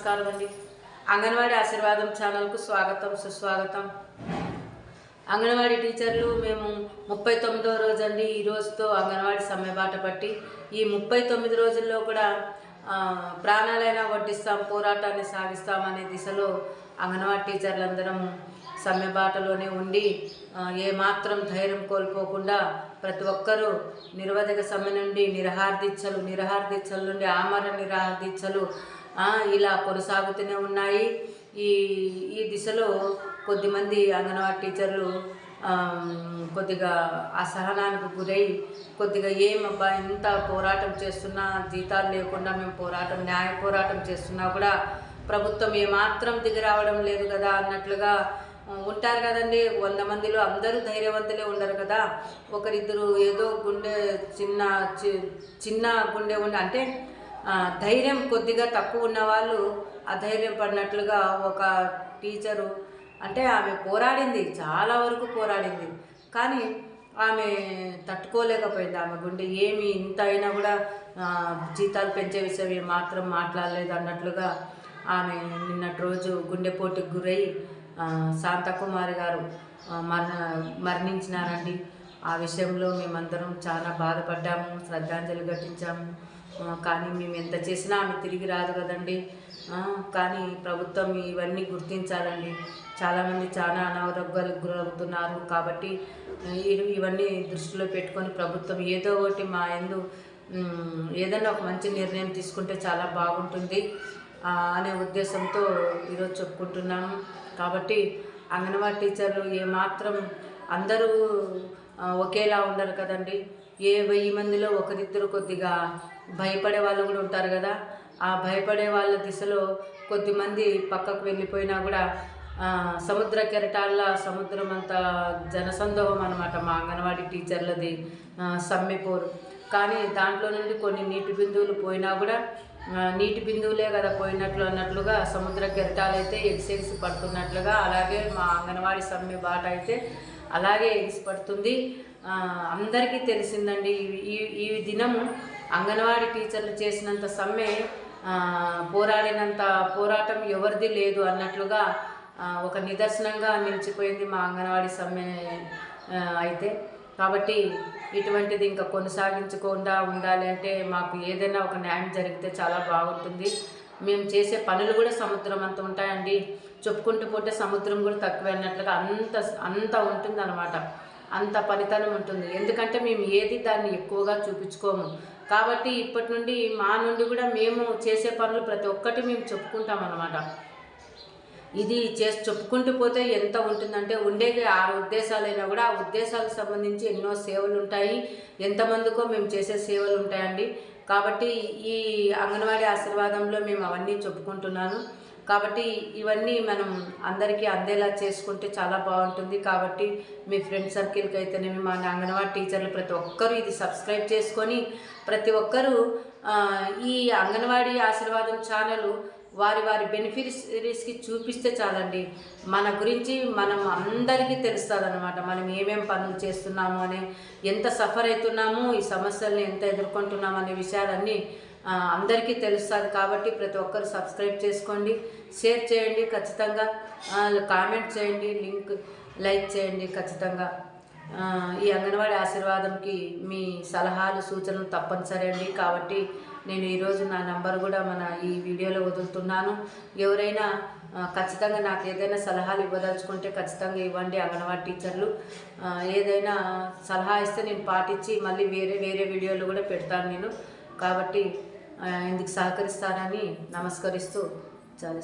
నమస్కారం అండి. అంగన్వాడీ ఆశీర్వాదం ఛానల్కు స్వాగతం సుస్వాగతం. అంగన్వాడీ టీచర్లు మేము ముప్పై తొమ్మిదో రోజు అండి ఈ రోజుతో అంగన్వాడీ సమ్మె బాట పట్టి ఈ ముప్పై తొమ్మిది రోజుల్లో కూడా ప్రాణాలైనా వడ్డిస్తాం పోరాటాన్ని సాగిస్తాం అనే దిశలో అంగన్వాడీ టీచర్లందరం సమ్మె బాటలోనే ఉండి ఏమాత్రం ధైర్యం కోల్పోకుండా ప్రతి ఒక్కరూ నిరవధిక సమ్మె నుండి నిరహార్దీక్షలు నిరహార్దీక్షల నుండి ఆమరణ నిరహార్దీక్షలు ఇలా కొనసాగుతూనే ఉన్నాయి. ఈ ఈ దిశలో కొద్దిమంది అంగన్వాడీ టీచర్లు కొద్దిగా అసహనానికి గురై కొద్దిగా ఏమబ్బా ఇంత పోరాటం చేస్తున్నా జీతాలు లేకుండా మేము పోరాటం న్యాయ పోరాటం చేస్తున్నా కూడా ప్రభుత్వం ఏమాత్రం దిగి రావడం లేదు కదా అన్నట్లుగా ఉంటారు కదండి. వంద మందిలో అందరూ ధైర్యవంతులే ఉండరు కదా. ఒకరిద్దరు ఏదో గుండె చిన్న చి- చిన్న గుండె ఉండి అంటే ధైర్యం కొద్దిగా తక్కువ ఉన్న వాళ్ళు అధైర్యం పడినట్లుగా ఒక టీచరు అంటే ఆమె పోరాడింది చాలా వరకు పోరాడింది. కానీ ఆమె తట్టుకోలేకపోయింది ఆమె గుండె. ఏమి ఇంత అయినా కూడా జీతాలు పెంచే విషయం మాత్రం మాట్లాడలేదు అన్నట్లుగా ఆమె నిన్నటి రోజు గుండెపోటుకు గురై శాంతకుమారి గారు మరణ మరణించినారండి. ఆ విషయంలో మేమందరం చాలా బాధపడ్డాము శ్రద్ధాంజలి ఘటించాము. కానీ మేము ఎంత చేసినా ఆమె తిరిగి రాదు కదండి. కానీ ప్రభుత్వం ఇవన్నీ గుర్తించాలండి. చాలామంది చాలా అనారోగ్యాలకు గురవుతున్నారు కాబట్టి ఇవన్నీ దృష్టిలో పెట్టుకొని ప్రభుత్వం ఏదో ఒకటి మా ఎందు ఏదైనా ఒక మంచి నిర్ణయం తీసుకుంటే చాలా బాగుంటుంది అనే ఉద్దేశంతో ఈరోజు చెప్పుకుంటున్నాము. కాబట్టి అంగన్వాడీ టీచర్లు ఏమాత్రం అందరూ ఒకేలా ఉండరు కదండి. ఏ వెయ్యి మందిలో ఒకరిద్దరు కొద్దిగా భయపడే వాళ్ళు కూడా ఉంటారు కదా ఆ భయపడే వాళ్ళ దిశలో కొద్దిమంది పక్కకు వెళ్ళిపోయినా కూడా సముద్ర కెరటాల్లో సముద్రం అంత జనసందోహం అనమాట మా అంగన్వాడీ టీచర్లది సమ్మెపూర్ సమ్మెపోరు. కానీ దాంట్లో నుండి కొన్ని నీటి బిందువులు పోయినా కూడా నీటి బిందువులే కదా పోయినట్లు అన్నట్లుగా సముద్ర కెరటాలు అయితే ఎగిసెగిసి పడుతున్నట్లుగా అలాగే మా అంగన్వాడీ సమ్మె బాట అయితే అలాగే ఎగిసి పడుతుంది. అందరికీ తెలిసిందండి. ఈ- ఈ దినము అంగన్వాడీ టీచర్లు చేసినంత సమ్మె పోరాడినంత పోరాటం ఎవరిది లేదు అన్నట్లుగా ఒక నిదర్శనంగా నిలిచిపోయింది మా అంగన్వాడీ సమ్మె అయితే. కాబట్టి ఇటువంటిది ఇంకా కొనసాగించకుండా ఉండాలి అంటే మాకు ఏదైనా ఒక న్యాయం జరిగితే చాలా బాగుంటుంది. మేము చేసే పనులు కూడా సముద్రం అంత ఉంటాయండి. చెప్పుకుంటూ పోతే సముద్రం కూడా తక్కువ అన్నట్లుగా అంత అంత ఉంటుంది అనమాట అంత పనితనం ఉంటుంది. ఎందుకంటే మేము ఏది దాన్ని ఎక్కువగా చూపించుకోము. కాబట్టి ఇప్పటి నుండి మా నుండి కూడా మేము చేసే పనులు ప్రతి ఒక్కటి మేము చెప్పుకుంటాం అన్నమాట. ఇది చేసి చెప్పుకుంటూ పోతే ఎంత ఉంటుందంటే ఉండేది ఆరు ఉద్దేశాలైనా కూడా ఆ ఉద్దేశాలకు సంబంధించి ఎన్నో సేవలు ఉంటాయి. ఎంతమందికో మేము చేసే సేవలు ఉంటాయండి. కాబట్టి ఈ అంగన్వాడీ ఆశీర్వాదంలో మేము అవన్నీ చెప్పుకుంటున్నాను. కాబట్టి ఇవన్నీ మనం అందరికీ అందేలా చేసుకుంటే చాలా బాగుంటుంది. కాబట్టి మీ ఫ్రెండ్ సర్కిల్కి అయితేనేమి మా అంగన్వాడీ టీచర్లు ప్రతి ఒక్కరూ ఇది సబ్స్క్రైబ్ చేసుకొని ప్రతి ఒక్కరూ ఈ అంగన్వాడీ ఆశీర్వాదం ఛానల్ వారి వారి బెనిఫిషరీస్కి చూపిస్తే చాలండి. మన గురించి మనం అందరికీ తెలుస్తుంది అనమాట మనం ఏమేం పనులు చేస్తున్నాము అని ఎంత సఫర్ అవుతున్నాము ఈ సమస్యలను ఎంత ఎదుర్కొంటున్నాము అనే విషయాలన్నీ అందరికీ తెలుస్తుంది కాబట్టి ప్రతి ఒక్కరు సబ్స్క్రైబ్ చేసుకోండి షేర్ చేయండి ఖచ్చితంగా కామెంట్ చేయండి లింక్ లైక్ చేయండి ఖచ్చితంగా. ఈ అంగన్వాడీ ఆశీర్వాదంకి మీ సలహాలు సూచనలు తప్పనిసరి అండి. కాబట్టి నేను ఈరోజు నా నంబర్ కూడా మన ఈ వీడియోలో వదులుతున్నాను. ఎవరైనా ఖచ్చితంగా నాకు ఏదైనా సలహాలు ఇవ్వదలుచుకుంటే ఖచ్చితంగా ఇవ్వండి అంగన్వాడీ టీచర్లు. ఏదైనా సలహా ఇస్తే నేను పాటించి మళ్ళీ వేరే వేరే వీడియోలు కూడా పెడతాను నేను. కాబట్టి ఇందుకు సహకరిస్తారని నమస్కరిస్తూ చాలా